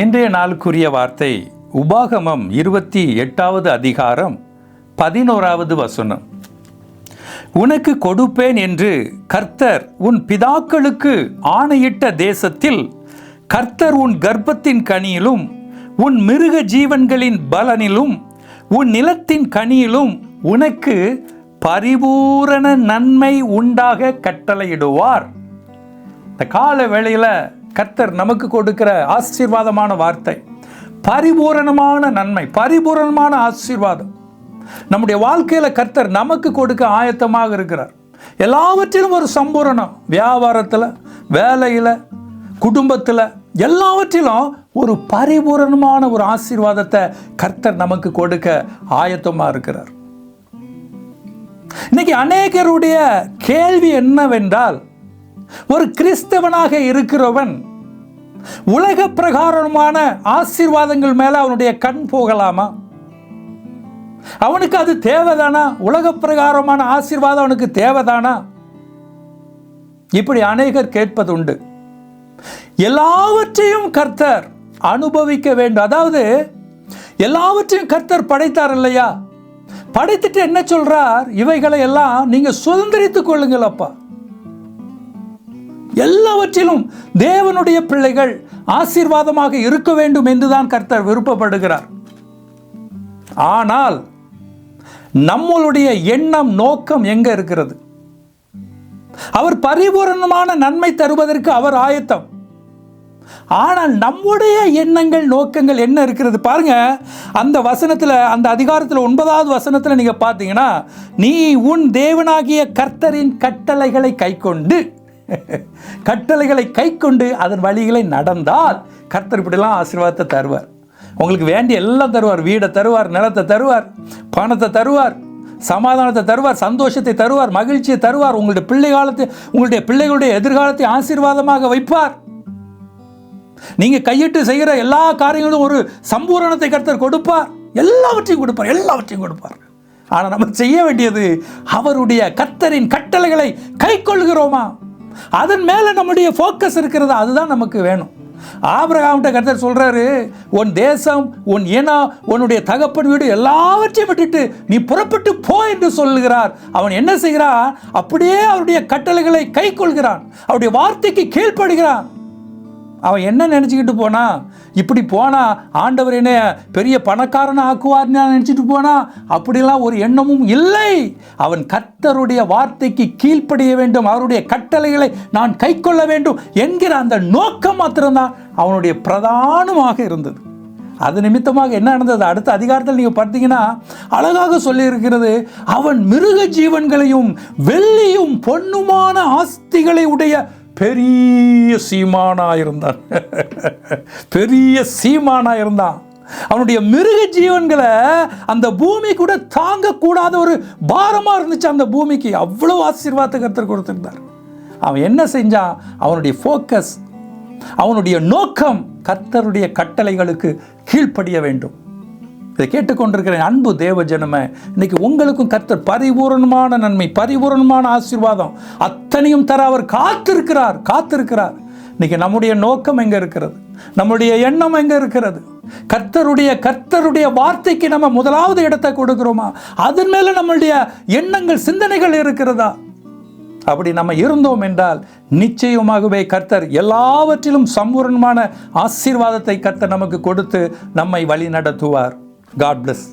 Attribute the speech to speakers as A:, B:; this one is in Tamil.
A: இன்றைய நாளுக்குரிய வார்த்தை உபாகமம் இருபத்தி எட்டாவது அதிகாரம் பதினோராவது வசனம். உனக்கு கொடுப்பேன் என்று கர்த்தர் உன் பிதாக்களுக்கு ஆணையிட்ட தேசத்தில் கர்த்தர் உன் கர்ப்பத்தின் கனியிலும் உன் மிருக ஜீவன்களின் பலனிலும் உன் நிலத்தின் கனியிலும் உனக்கு பரிபூரண நன்மை உண்டாக கட்டளையிடுவார். இந்த கால வேளையில் கர்த்தர் நமக்கு கொடுக்கிற ஆசீர்வாதமான வார்த்தை. பரிபூரணமான நன்மை பரிபூரணமான ஆசீர்வாதம். நம்முடைய வாழ்க்கையில் கர்த்தர் நமக்கு கொடுக்க ஆயத்தமாக இருக்கிறார். எல்லாவற்றிலும் ஒரு சம்பூரணம். வியாபாரத்தில் வேலையில் குடும்பத்தில் எல்லாவற்றிலும் ஒரு பரிபூரணமான ஒரு ஆசீர்வாதத்தை கர்த்தர் நமக்கு கொடுக்க ஆயத்தமாக இருக்கிறார். இன்னைக்கு அநேகருடைய கேள்வி என்னவென்றால் ஒரு கிறிஸ்தவனாக இருக்கிறவன் உலக பிரகாரமான ஆசீர்வாதங்கள் மேல அவனுடைய கண் போகலாமா? அவனுக்கு அது தேவைதானா? உலக பிரகாரமான ஆசீர்வாதம் அவனுக்கு தேவைதானா? இப்படி அநேகர் கேட்பது உண்டு எல்லாவற்றையும் கர்த்தர் அனுபவிக்க வேண்டும். அதாவது எல்லாவற்றையும் கர்த்தர் படைத்தார் இல்லையா? படைத்துட்டு என்ன சொல்றார்? இவைகளை எல்லாம் நீங்க சுதந்திரித்துக் கொள்ளுங்கள் அப்பா. எல்லாவற்றிலும் தேவனுடைய பிள்ளைகள் ஆசீர்வாதமாக இருக்க வேண்டும் என்றுதான் கர்த்தர் விருப்பப்படுகிறார். ஆனால் நம்மளுடைய எண்ணம் நோக்கம் எங்க இருக்கிறது? அவர் பரிபூரணமான நன்மை தருவதற்கு அவர் ஆயத்தம். ஆனால் நம்முடைய எண்ணங்கள் நோக்கங்கள் என்ன இருக்கிறது? பாருங்க அந்த வசனத்தில் அந்த அதிகாரத்தில் ஒன்பதாவது வசனத்தில் நீங்கள் பார்த்தீங்கன்னா நீ உன் தேவனாகிய கர்த்தரின் கட்டளைகளை கைக்கொண்டு கட்டளைகளை கைக்கொண்டு அதன் வழிகளை நடந்தால் கர்த்தர் இப்படிலாம் ஆசீர்வாதத்தை தருவார். உங்களுக்கு வேண்டிய எல்லாம் தருவார். வீடை தருவார் நிலத்தை தருவார் பணத்தை தருவார் சமாதானத்தை தருவார் சந்தோஷத்தை தருவார் மகிழ்ச்சியை தருவார். உங்களுடைய பிள்ளை காலத்தை உங்களுடைய பிள்ளைகளுடைய எதிர்காலத்தை ஆசீர்வாதமாக வைப்பார். நீங்க கையிட்டு செய்கிற எல்லா காரியங்களும் ஒரு சம்பூரணத்தை கர்த்தர் கொடுப்பார். எல்லாவற்றையும் கொடுப்பார் எல்லாவற்றையும் கொடுப்பார். ஆனால் நம்ம செய்ய வேண்டியது அவருடைய கர்த்தரின் கட்டளைகளை கை கொள்கிறோமா அதன் மேலே நம்முடைய ஃபோக்கஸ் இருக்கிறது அதுதான் நமக்கு வேணும். ஆபிரகாம்கிட்ட கருத்தர் சொல்கிறாரு உன் தேசம் உன் இனம் உன்னுடைய தகப்பன் வீடு எல்லாவற்றையும் விட்டுட்டு நீ புறப்பட்டு போ என்று சொல்லுகிறார். அவன் என்ன செய்கிறான்? அப்படியே அவருடைய கட்டளைகளை கை கொள்கிறான். அவருடைய வார்த்தைக்கு கீழ்ப்படுகிறான். அவன் என்ன நினச்சிக்கிட்டு போனா? இப்படி போனால் ஆண்டவர் என்ன பெரிய பணக்காரனை ஆக்குவார்னு நினச்சிட்டு போனா? அப்படிலாம் ஒரு எண்ணமும் இல்லை. அவன் கர்த்தருடைய வார்த்தைக்கு கீழ்ப்படிய வேண்டும். அவருடைய கட்டளைகளை நான் கைக்கொள்ள வேண்டும் என்கிற அந்த நோக்கம் மாத்திரம்தான் அவனுடைய பிரதானமாக இருந்தது. அது நிமித்தமாக என்ன நடந்தது? அடுத்த அதிகாரத்தில் நீங்கள் பார்த்தீங்கன்னா அழகாக சொல்லியிருக்கிறது அவன் மிருக ஜீவன்களையும் வெள்ளியும் பொன்னுமான ஆஸ்திகளை உடைய பெரிய சீமானா இருந்தான். பெரிய சீமானா இருந்தான். அவனுடைய மிருக ஜீவன்களை அந்த பூமி கூட தாங்கக்கூடாத ஒரு பாரமாக இருந்துச்சு அந்த பூமிக்கு. அவ்வளோ ஆசீர்வாதத்தை கருத்தர் கொடுத்துருந்தார். அவன் என்ன செஞ்சான்? அவனுடைய ஃபோக்கஸ் அவனுடைய நோக்கம் கர்த்தருடைய கட்டளைகளுக்கு கீழ்ப்படிய வேண்டும். இதை கேட்டுக்கொண்டிருக்கிற அன்பு தேவ ஜனமே இன்னைக்கு உங்களுக்கும் கர்த்தர் பரிபூரணமான நன்மை பரிபூரணமான ஆசீர்வாதம் அத்தனையும் தர அவர் காத்திருக்கிறார் காத்திருக்கிறார். இன்னைக்கு நம்முடைய நோக்கம் எங்கே இருக்கிறது? நம்முடைய எண்ணம் எங்கே இருக்கிறது? கர்த்தருடைய கர்த்தருடைய வார்த்தைக்கு நம்ம முதலாவது இடத்தை கொடுக்குறோமா? அதன் மேலே நம்மளுடைய எண்ணங்கள் சிந்தனைகள் இருக்கிறதா? அப்படி நம்ம இருந்தோம் என்றால் நிச்சயமாகவே கர்த்தர் எல்லாவற்றிலும் சம்பூர்ணமான ஆசீர்வாதத்தை கர்த்தர் நமக்கு கொடுத்து நம்மை வழி நடத்துவார் காட் பிளஸ்